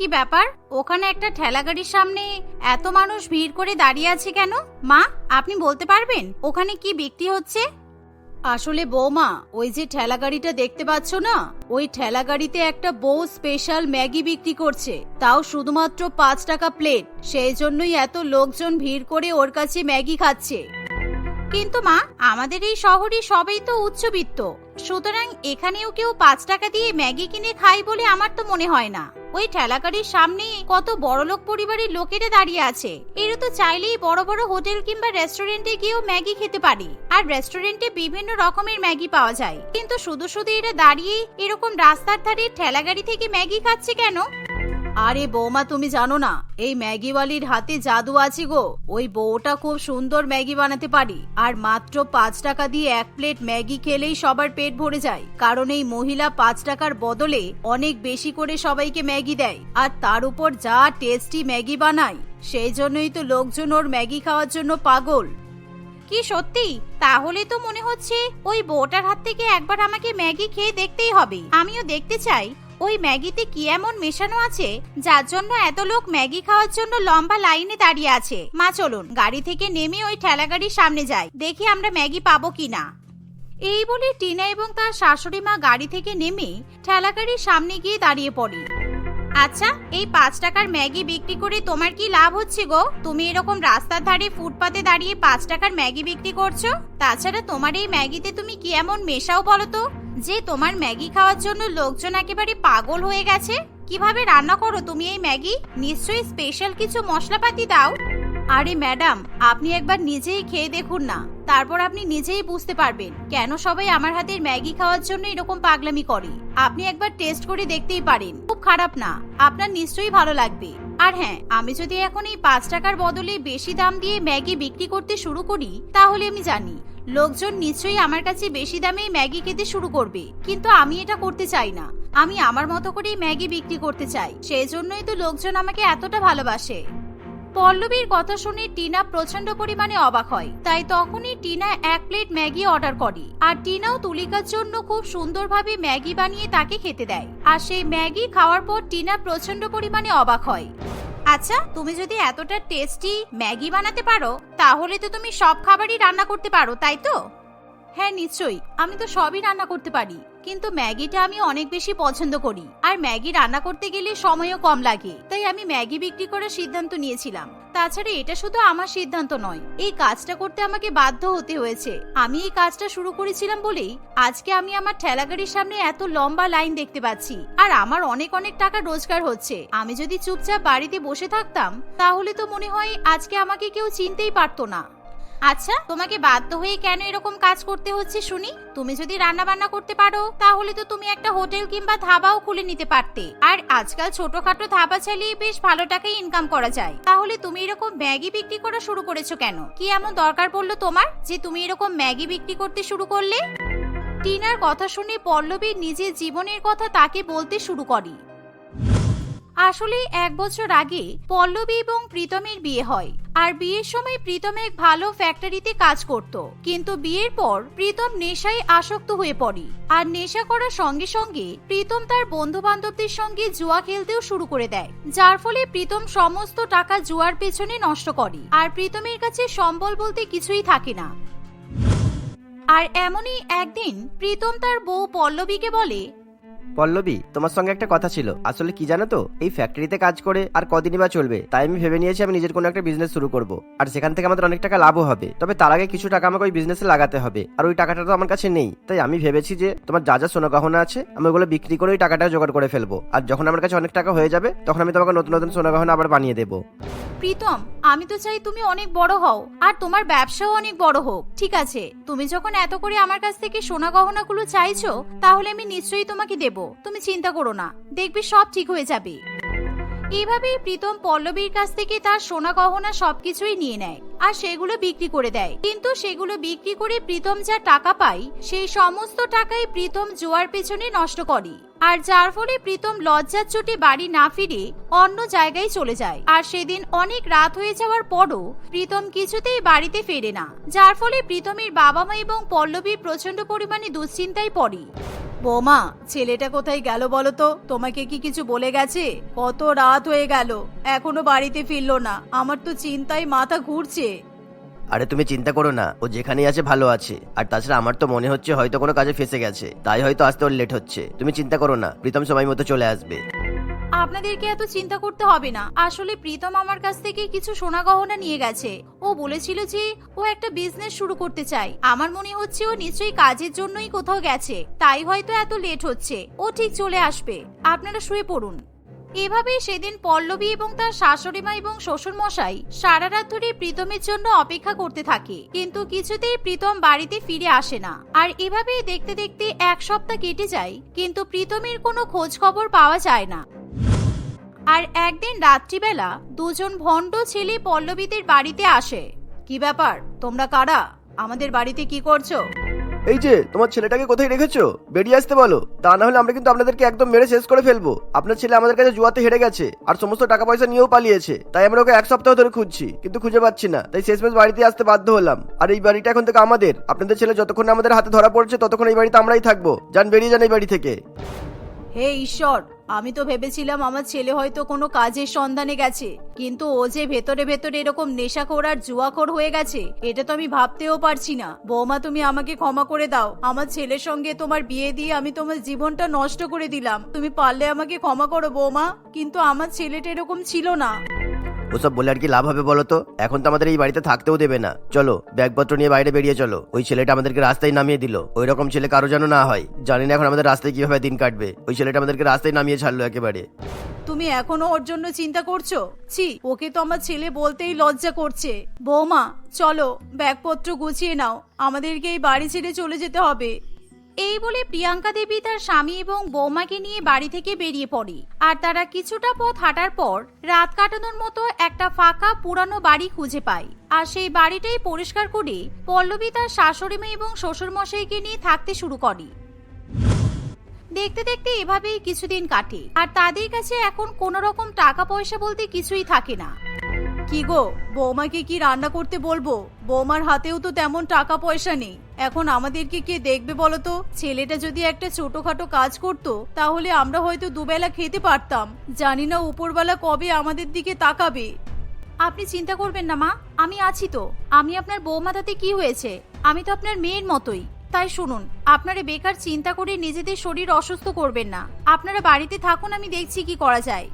কি ব্যাপার? ওখানে একটা ঠেলা গাড়ির সামনে এত মানুষ ভিড় করে দাঁড়িয়ে আছে কেন? মা, আপনি বলতে পারবেন? ওখানে কি বিক্রি হচ্ছে? আসলে বৌমা, ওই যে ঠেলা গাড়িটা দেখতে পাচ্ছ না? ওই ঠেলা গাড়িতে একটা বউ স্পেশাল ম্যাগি বিক্রি করছে। তাও শুধুমাত্র পাঁচ টাকা প্লেট সেই জন্যই এত লোকজন ভিড় করে ওর কাছে ম্যাগি খাচ্ছে। কিন্তু মা, আমাদের এই শহরে সবাই তো উচ্চবিত্ত। সুতরাং এখানেও কেউ পাঁচ টাকা দিয়ে ম্যাগি কিনে খায় বলে আমার তো মনে হয় না। ওই ঠেলাগাড়ির সামনে কত বড়লোক পরিবারের লোকেরা দাঁড়িয়ে আছে। এরা তো চাইলেই বড় বড় হোটেল কিংবা রেস্টুরেন্টে গিয়েও ম্যাগি খেতে পারে। আর রেস্টুরেন্টে বিভিন্ন রকমের ম্যাগি পাওয়া যায়। কিন্তু শুধু শুধু এরা দাঁড়িয়ে এরকম রাস্তার ধারে ঠেলাগাড়ি থেকে ম্যাগি খাচ্ছে কেন? আরে বৌমা, তুমি জানো না, এই ম্যাগিওয়ালির হাতে জাদু আছে গো। ওই বউটা খুব সুন্দর ম্যাগি বানাতে পারি। আর মাত্র পাঁচ টাকা দিয়ে এক প্লেট ম্যাগি খেলেই সবার পেট ভরে যায়। কারণ এই মহিলা পাঁচ টাকার বদলে অনেক বেশি করে সবাইকে ম্যাগি দেয়। আর তার উপর যা টেস্টি ম্যাগি বানায়, সেই জন্যই তো লোকজন ওর ম্যাগি খাওয়ার জন্য পাগল। কি সত্যি? তাহলে তো মনে হচ্ছে ওই বউটার হাত থেকে একবার আমাকে ম্যাগি খেয়ে দেখতেই হবে। আমিও দেখতে চাই। ওই ম্যাগিতে কি এমন মেশানো আছে? যার জন্য এত লোক ম্যাগি খাওয়ার জন্য লম্বা লাইনে দাঁড়িয়ে আছে। মা, চলুন। গাড়ি থেকে নেমে ওই ঠেলা গাড়ির সামনে যাই। দেখি আমরা ম্যাগি পাবো কিনা। এই বলে টিনা এবং তার শাশুড়ি মা গাড়ি থেকে নেমে ঠেলা গাড়ির সামনে গিয়ে দাঁড়িয়ে পড়ে। আচ্ছা এই পাঁচ টাকার ম্যাগি বিক্রি করে তোমার কি লাভ হচ্ছে গো? তুমি এরকম রাস্তার ধারে ফুটপাতে দাঁড়িয়ে পাঁচ টাকার ম্যাগি বিক্রি করছ? তাছাড়া তোমার এই ম্যাগিতে তুমি কি এমন মেশাও বলো তো? যে তোমার ম্যাগি খাওয়ার জন্য লোকজন একেবারে পাগল হয়ে গেছে? কীভাবে রান্না করো তুমি এই ম্যাগি? নিশ্চয়ই স্পেশাল কিছু মশলাপাতি দাও। আরে ম্যাডাম, আপনি একবার নিজেই খেয়ে দেখুন না। তারপর আপনি নিজেই বুঝতে পারবেন কেন সবাই আমার হাতের ম্যাগি খাওয়ার জন্য এরকম পাগলামি করে। আপনি একবার টেস্ট করে দেখতেই পারেন। খুব খারাপ না, আপনার নিশ্চয়ই ভালো লাগবে। আর হ্যাঁ আমি যদি এখন এই পাঁচ টাকার বদলে বেশি দাম দিয়ে ম্যাগি বিক্রি করতে শুরু করি, তাহলে আমি জানি লোকজন নিশ্চয়ই আমার কাছে বেশি দামে ম্যাগি খেতে শুরু করবে। কিন্তু আমি এটা করতে চাই না। আমি আমার মতো করেই ম্যাগি বিক্রি করতে চাই। সেই জন্যই তো লোকজন আমাকে এতটা ভালোবাসে। পল্লবীর কথা শুনে টিনা প্রচণ্ড পরিমাণে অবাক হয়। তাই তখনই টিনা এক প্লেট ম্যাগি অর্ডার করে। আর টিনাও তুলিকার জন্য খুব সুন্দরভাবে ম্যাগি বানিয়ে তাকে খেতে দেয়। আর সেই ম্যাগি খাওয়ার পর টিনা প্রচণ্ড পরিমাণে অবাক হয়। আচ্ছা তুমি যদি এতটা টেস্টি ম্যাগি বানাতে পারো, তাহলে তো তুমি সব খাবারই রান্না করতে পারো, তাই তো? হ্যাঁ নিশ্চয়ই। আমি তো সবই রান্না করতে পারি। কিন্তু ম্যাগিটা আমি অনেক বেশি পছন্দ করি। আর ম্যাগি রান্না করতে গেলে সময়ও কম লাগে। তাই আমি ম্যাগি বিক্রি করার সিদ্ধান্ত নিয়েছিলাম। তাছাড়া এটা শুধু আমার সিদ্ধান্ত নয়, এই কাজটা করতে আমাকে বাধ্য হতে হয়েছে। আমি এই কাজটা শুরু করেছিলাম বলেই আজকে আমি আমার ঠেলাগাড়ির সামনে এত লম্বা লাইন দেখতে পাচ্ছি। আর আমার অনেক অনেক টাকা রোজগার হচ্ছে। আমি যদি চুপচাপ বাড়িতে বসে থাকতাম, তাহলে তো মনে হয় আজকে আমাকে কেউ চিনতেই পারতো না। আচ্ছা তোমাকে বাধ্য হয়ে কেন এরকম কাজ করতে হচ্ছে শুনি? তুমি যদি রান্না বান্না করতে পারো, তাহলে তো তুমি একটা হোটেল কিংবা ধাবাও খুলে নিতে পারতে। আর আজকাল ছোটখাটো ধাবা চালিয়ে বেশ ভালো টাকাই ইনকাম করা যায়। তাহলে তুমি এরকম ম্যাগি বিক্রি করা শুরু করেছ কেন? কি এমন দরকার পড়ল তোমার, যে তুমি এরকম ম্যাগি বিক্রি করতে শুরু করলে? টিনার কথা শুনে পল্লবীর নিজের জীবনের কথা তাকে বলতে শুরু করে। আসলে এক বছর আগে পল্লবী এবং প্রীতমের বিয়ে হয়। আর বিয়ের সময় প্রীতম এক ভালো ফ্যাক্টরিতে কাজ করত। কিন্তু বিয়ের পর প্রীতম নেশায় আসক্ত হয়ে পড়ে। আর নেশা করার সঙ্গে সঙ্গে প্রীতম তার বন্ধু বান্ধবদের সঙ্গে জুয়া খেলতেও শুরু করে দেয়। যার ফলে প্রীতম সমস্ত টাকা জুয়ার পেছনে নষ্ট করে। আর প্রীতমের কাছে সম্বল বলতে কিছুই থাকে না। আর এমনই একদিন প্রীতম তার বউ পল্লবীকে বলে পল্লবী, তোমার সঙ্গে একটা কথা ছিল। আসলে কি জানো তো? এই ফ্যাক্টরিতে কাজ করে আর কদিনই বা চলবে, তাই আমি ভেবে নিয়েছি আমি নিজের কোনো একটা বিজনেস শুরু করব। আর সেখান থেকে আমাদের অনেক টাকা লাভও হবে। তবে তার আগে কিছু টাকা আমাকে ওই বিজনেসে লাগাতে হবে। আর ওই টাকাটা তো আমার কাছে নেই। তাই আমি ভেবেছি যে, তোমার যা যা সোনা গহনা আছে, আমি ওগুলো বিক্রি করে ওই টাকাটা জোগাড় করে ফেলব। আর যখন আমার কাছে অনেক টাকা হয়ে যাবে, তখন আমি তোমাকে নতুন নতুন সোনা গহনা আবার বানিয়ে দেবো। প্রীতম, আমি তো চাই তুমি অনেক বড় হও, আর তোমার ব্যবসাও অনেক বড় হোক। ঠিক আছে, তুমি যখন এত করে আমার কাছ থেকে সোনা গহনাগুলো চাইছো, তাহলে আমি নিশ্চয়ই তোমাকে দেব। তুমি চিন্তা করো না, দেখবি সব ঠিক হয়ে যাবে। এভাবেই প্রীতম পল্লবীর কাছ থেকে তার সোনা গহনা সবকিছুই নিয়ে নেয় আর সেগুলো বিক্রি করে দেয়। কিন্তু সেগুলো বিক্রি করে প্রীতম যা টাকা পায়, সেই সমস্ত টাকাই প্রীতম জোয়ার পেছনে নষ্ট করে। আর যার ফলে প্রীতম লজ্জার চোটে বাড়ি না ফিরে অন্য জায়গায় চলে যায়। আর সেদিন অনেক রাত হয়ে যাওয়ার পরও প্রীতম কিছুতেই বাড়িতে ফেরে না। যার ফলে প্রীতমের বাবা মা এবং পল্লবী প্রচণ্ড পরিমাণে দুশ্চিন্তায় পড়ে। বৌমা, ছেলেটা কোথায় গেল বলো তো? তোমাকে কি কিছু বলে গেছে? কত রাত হয়ে গেল, এখনও বাড়িতে ফিরলো না। আমার তো চিন্তায় মাথা ঘুরছে। আরে তুমি চিন্তা করো না, ও যেখানেই আছে ভালো আছে। আর তাছাড়া আমার তো মনে হচ্ছে হয়তো কোনো কাজে ফেসে গেছে, তাই হয়তো আসতে ওর লেট হচ্ছে। তুমি চিন্তা করো না, প্রীতম সময় মতো চলে আসবে। আপনাদেরকে এত চিন্তা করতে হবে না। আসলে প্রীতম আমার কাছ থেকে কিছু সোনা গহনা নিয়ে গেছে। ও বলেছিল যে ও একটা বিজনেস শুরু করতে চায়। আমার মনে হচ্ছে ও নিশ্চয়ই কাজের জন্যই কোথাও গেছে। তাই হয়তো এত লেট হচ্ছে। ও ঠিক চলে আসবে। আপনারা শুয়ে পড়ুন। এভাবে সেদিন পল্লবী এবং তার শাশুড়িমা এবং শ্বশুর মশাই সারা রাত ধরে প্রীতমের জন্য অপেক্ষা করতে থাকে। কিন্তু কিছুতেই প্রীতম বাড়িতে ফিরে আসে না। আর এভাবেই দেখতে দেখতে এক সপ্তাহ কেটে যায়, কিন্তু প্রীতমের কোনো খোঁজ খবর পাওয়া যায় না। আর একদিন রাত্রিবেলা দুজন ভণ্ড ছেলে পল্লবীদের বাড়িতে আসে। কি ব্যাপার? তোমরা কারা? আমাদের বাড়িতে কি করছ? এই যে তোমার ছেলেটাকে কোথায় রেখেছো? বেরিয়ে আসতে বলো। তা না হলে আমরা কিন্তু আপনাদেরকে একদম মেরে শেষ করে ফেলব। আপনার ছেলে আমাদের কাছে জুয়াতে হেরে গেছে আর সমস্ত টাকা পয়সা নিয়েও পালিয়েছে। তাই আমরা ওকে এক সপ্তাহ ধরে খুঁজছি কিন্তু খুঁজে পাচ্ছি না। তাই শেষমেশ বাড়িতে আসতে বাধ্য হলাম। আর এই বাড়িটা এখন থেকে আমাদের। আপনাদের ছেলে যতক্ষণ আমাদের হাতে ধরা পড়ছে ততক্ষণ এই বাড়িতে আমরাই থাকব। যান বেরিয়ে যান এই বাড়ি থেকে। হে ঈশ্বর আমি তো ভেবেছিলাম আমার ছেলে হয়তো কোনো কাজের সন্ধানে গেছে, কিন্তু ও যে ভেতরে ভেতরে এরকম নেশাখোর আর জুয়াখোর হয়ে গেছে, এটা তো আমি ভাবতেও পারছি না। বৌমা, তুমি আমাকে ক্ষমা করে দাও। আমার ছেলের সঙ্গে তোমার বিয়ে দিয়ে আমি তোমার জীবনটা নষ্ট করে দিলাম। তুমি পারলে আমাকে ক্ষমা করো বৌমা, কিন্তু আমার ছেলেটা এরকম ছিল না। ওসব বলে আর কি লাভ হবে বলো তো? এখন তো আমাদের এই বাড়িতে থাকতেও দেবে না। চলো, ব্যাগপত্র নিয়ে বাইরে বেরিয়ে চলো। ওই ছেলেটা আমাদেরকে রাস্তায় নামিয়ে দিল। ওই রকম ছেলে কারও যেন না হয়। জানি না এখন আমাদের রাস্তায় কীভাবে দিন কাটবে। ওই ছেলেটা আমাদেরকে রাস্তায় নামিয়ে ছাড়লো একেবারে। তুমি এখনও ওর জন্য চিন্তা করছ? ছি, ওকে তো আমার ছেলে বলতেই লজ্জা করছে। বৌমা, চলো, ব্যাগপত্র গুছিয়ে নাও। আমাদেরকে এই বাড়ি ছেড়ে চলে যেতে হবে। এই বলে প্রিয়াঙ্কা দেবী তার স্বামী এবং বৌমাকে নিয়ে বাড়ি থেকে বেরিয়ে পড়ে। আর তারা কিছুটা পথ হাঁটার পর রাত কাটানোর মতো একটা ফাঁকা পুরানো বাড়ি খুঁজে পায়। আর সেই বাড়িটাই পরিষ্কার করে পল্লবী তার শাশুড়ি মেয়ে এবং শ্বশুর মশাইকে নিয়ে থাকতে শুরু করে। দেখতে দেখতে এভাবেই কিছুদিন কাটে। আর তাদের কাছে এখন কোনো রকম টাকা পয়সা বলতে কিছুই থাকে না। কি গো, বৌমাকে কি রান্না করতে বলব? বৌমার হাতেও তো তেমন টাকা পয়সা নেই। এখন আমাদেরকে কে দেখবে বলো তো ছেলেটা যদি একটা ছোটখাটো কাজ করত, তাহলে আমরা হয়তো দুবেলা খেতে পারতাম। জানি না উপরবেলা কবে আমাদের দিকে তাকাবে। আপনি চিন্তা করবেন না মা, আমি আছি তো। আমি আপনার বৌমা তাতে কি হয়েছে? আমি তো আপনার মেয়ের মতোই। তাই শুনুন, আপনারা বেকার চিন্তা করে নিজেদের শরীর অসুস্থ করবেন না। আপনারা বাড়িতে থাকুন, আমি দেখছি কি করা যায়।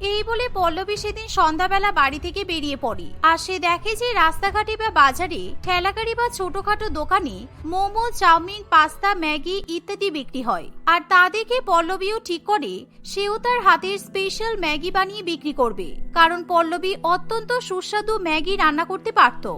এই বলে পল্লবী সেদিন সন্ধ্যাবেলা বাড়ি থেকে বেরিয়ে পড়ে। আর সে দেখে যে রাস্তাঘাটে বা বাজারে ঠেলাগাড়ি বা ছোটখাটো দোকানে মোমো, চাউমিন, পাস্তা, ম্যাগি ইত্যাদি বিক্রি হয়। আর তা দেখে পল্লবীও ঠিক করে, সেও তার হাতের স্পেশাল ম্যাগি বানিয়ে বিক্রি করবে। কারণ পল্লবী অত্যন্ত সুস্বাদু ম্যাগি রান্না করতে পারতো।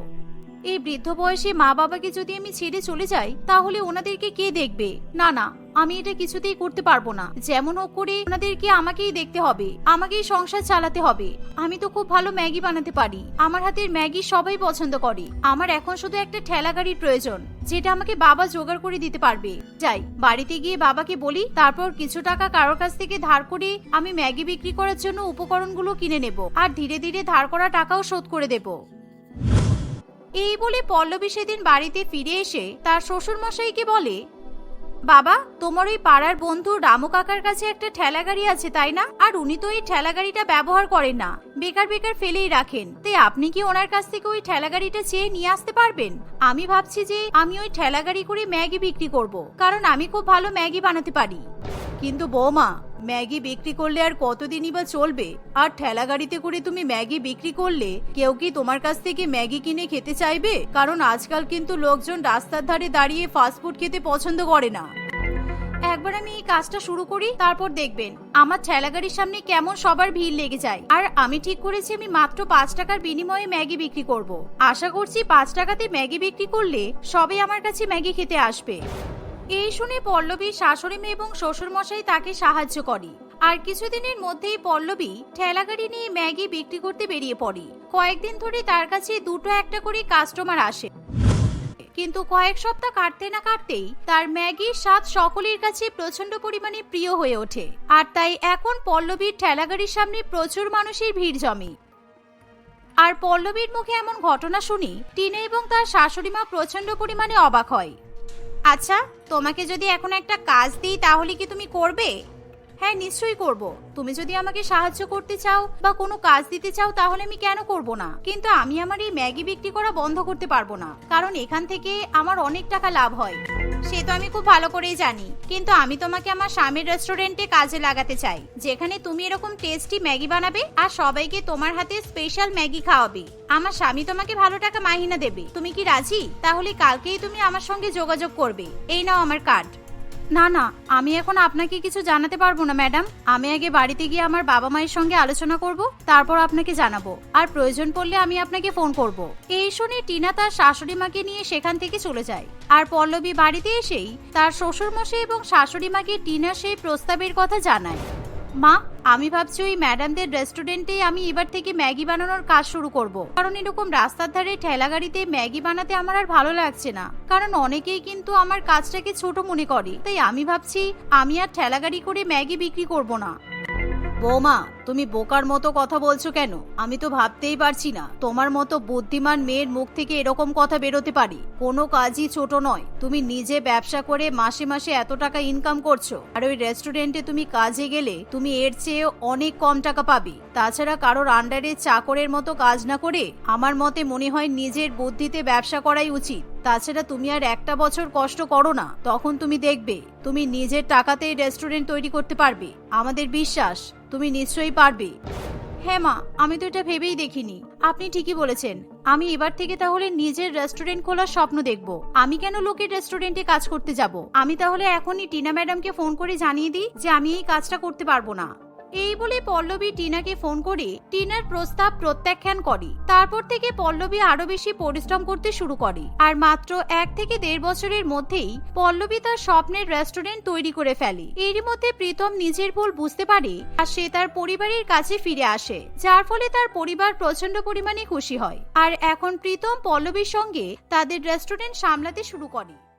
এই বৃদ্ধ বয়সে মা বাবাকে যদি আমি ছেড়ে চলে যাই, তাহলে ওনাদেরকে কে দেখবে? না না, আমি এটা কিছুতেই করতে পারব না। যেমন হোক করে ওনাদেরকে আমাকেই দেখতে হবে, আমাকেই সংসার চালাতে হবে। আমি তো খুব ভালো ম্যাগি বানাতে পারি। আমার হাতের ম্যাগি সবাই পছন্দ করে। আমার এখন শুধু একটা ঠেলা গাড়ির প্রয়োজন, যেটা আমাকে বাবা জোগাড় করে দিতে পারবে। যাই, বাড়িতে গিয়ে বাবাকে বলি, তারপর কিছু টাকা কারোর কাছ থেকে ধার করে আমি ম্যাগি বিক্রি করার জন্য উপকরণগুলো কিনে নেব। আর ধীরে ধীরে ধার করা টাকাও শোধ করে দেবো। এই বলে পল্লবী সেদিন বাড়িতে ফিরে এসে তার শ্বশুর মশাইকে বলে, বাবা, তোমার ওই পাড়ার বন্ধু রামু কাকার কাছে একটা ঠেলা গাড়ি আছে, তাই না? আর উনি তো এই ঠেলা গাড়িটা ব্যবহার করেন না। বেকার বেকার ফেলেই রাখেন। তাই আপনি কি ওনার কাছ থেকে ওই ঠেলা গাড়িটা চেয়ে নিয়ে আসতে পারবেন? আমি ভাবছি যে আমি ওই ঠেলা গাড়ি করে ম্যাগি বিক্রি করব। কারণ আমি খুব ভালো ম্যাগি বানাতে পারি। কিন্তু বৌমা ম্যাগি বিক্রি করলে আর কতদিনই বা চলবে? আর ঠেলা গাড়িতে করে তুমি ম্যাগি বিক্রি করলে, কেউ কি তোমার কাছ থেকে ম্যাগি কিনে খেতে চাইবে? কারণ আজকাল কিন্তু লোকজন রাস্তার ধারে দাঁড়িয়ে ফাস্টফুড খেতে পছন্দ করে না। একবার আমি এই কাজটা শুরু করি, তারপর দেখবেন আমার ঠেলা গাড়ির সামনে কেমন সবার ভিড় লেগে যায়। আর আমি ঠিক করেছি আমি মাত্র পাঁচ টাকার বিনিময়ে ম্যাগি বিক্রি করব। আশা করছি পাঁচ টাকাতে ম্যাগি বিক্রি করলে সবাই আমার কাছে ম্যাগি খেতে আসবে। এই শুনে পল্লবী শাশুড়ি মেয়ে এবং শ্বশুরমশাই তাকে সাহায্য করে। আর কিছুদিনের মধ্যেই পল্লবী ঠেলাগাড়ি নিয়ে ম্যাগি বিক্রি করতে বেরিয়ে পড়ে। কয়েকদিন ধরে তার কাছে দুটো একটা করে কাস্টমার আসে। কিন্তু কয়েক সপ্তাহ কাটতে না কাটতেই তার ম্যাগির স্বাদ সকলের কাছে প্রচণ্ড পরিমাণে প্রিয় হয়ে ওঠে। আর তাই এখন পল্লবীর ঠেলাগাড়ির সামনে প্রচুর মানুষের ভিড় জমে। আর পল্লবীর মুখে এমন ঘটনা শুনি টিনা এবং তার শাশুড়ি মা প্রচণ্ড পরিমাণে অবাক হয়। আচ্ছা তোমাকে যদি এখন একটা কাজ দিই তাহলে কি তুমি করবে? হ্যাঁ নিশ্চয়ই করব। তুমি যদি আমাকে সাহায্য করতে চাও বা কোনো কাজ দিতে চাও, তাহলে আমি কেন করব না? কিন্তু আমি আমার এই ম্যাগি বিক্রি করা বন্ধ করতে পারব না, কারণ এখান থেকে আমার অনেক টাকা লাভ হয়। সে তো আমি খুব ভালো করেই জানি। কিন্তু আমি তোমাকে আমার স্বামীর রেস্টুরেন্টে কাজে লাগাতে চাই, যেখানে তুমি এরকম টেস্টি ম্যাগি বানাবে আর সবাইকে তোমার হাতে স্পেশাল ম্যাগি খাওয়াবে। আমার স্বামী তোমাকে ভালো টাকা মাহিনা দেবে। তুমি কি রাজি? তাহলে কালকেই তুমি আমার সঙ্গে যোগাযোগ করবে। এই নাও আমার কার্ড না না, আমি এখন আপনাকে কিছু জানাতে পারব না, ম্যাডাম। আমি আগে বাড়িতে গিয়ে আমার বাবা মায়ের সঙ্গে আলোচনা করব, তারপর আপনাকে জানাব। আর প্রয়োজন পড়লে আমি আপনাকে ফোন করব। এই শুনে টিনা তার শাশুড়ি মাকে নিয়ে সেখান থেকে চলে যায়। আর পল্লবী বাড়িতে এসেই তার শ্বশুরমশাই এবং শাশুড়ি মাকে টিনা সেই প্রস্তাবের কথা জানায়। মা, আমি ভাবছি ওই ম্যাডামদের রেস্টুরেন্টে আমি এবার থেকে ম্যাগি বানানোর কাজ শুরু করব। কারণ এরকম রাস্তার ধারে ঠেলা গাড়িতে ম্যাগি বানাতে আমার আর ভালো লাগছে না। কারণ অনেকেই কিন্তু আমার কাজটাকে ছোট মনে করে। তাই আমি ভাবছি, আমি আর ঠেলা গাড়ি করে ম্যাগি বিক্রি করব না। বৌমা, তুমি বোকার মতো কথা বলছো কেন? আমি তো ভাবতেই পারছি না। তোমার মতো বুদ্ধিমান মেয়ের মুখ থেকে এরকম কথা বেরোতে পারি। কোনো কাজই ছোট নয়। তুমি নিজে ব্যবসা করে মাসে মাসে এত টাকা ইনকাম করছ। আর ওই রেস্টুরেন্টে তুমি কাজে গেলে তুমি এর চেয়ে অনেক কম টাকা পাবে। তাছাড়া কারোর আন্ডারে চাকরের মতো কাজ না করে আমার মতে মনে হয় নিজের বুদ্ধিতে ব্যবসা করাই উচিত। তাছাড়া তুমি আর একটা বছর কষ্ট করো না। তখন তুমি দেখবে, তুমি নিজের টাকাতেই রেস্টুরেন্ট তৈরি করতে পারবে। আমাদের বিশ্বাস, তুমি নিশ্চয়ই পারবে। হ্যাঁ মা, আমি তো এটা ভেবেই দেখিনি। আপনি ঠিকই বলেছেন। আমি এবার থেকে তাহলে নিজের রেস্টুরেন্ট খোলার স্বপ্ন দেখব। আমি কেন লোকের রেস্টুরেন্টে কাজ করতে যাব? আমি তাহলে এখনই টিনা ম্যাডামকে ফোন করে জানিয়ে দিই যে আমি এই কাজটা করতে পারব না। এই বলে পল্লবী টিনাকে ফোন করে, টিনার প্রস্তাব প্রত্যাখ্যান করে। তারপর থেকে পল্লবী আরও বেশি পরিশ্রম করতে শুরু করে। আর মাত্র এক থেকে দেড় বছরের মধ্যেই পল্লবী তার স্বপ্নের রেস্টুরেন্ট তৈরি করে ফেলে। এরই মধ্যে প্রীতম নিজের ভুল বুঝতে পারে আর সে তার পরিবারের কাছে ফিরে আসে, যার ফলে তার পরিবার প্রচণ্ড পরিমাণে খুশি হয়। আর এখন প্রীতম পল্লবীর সঙ্গে তাদের রেস্টুরেন্ট সামলাতে শুরু করে।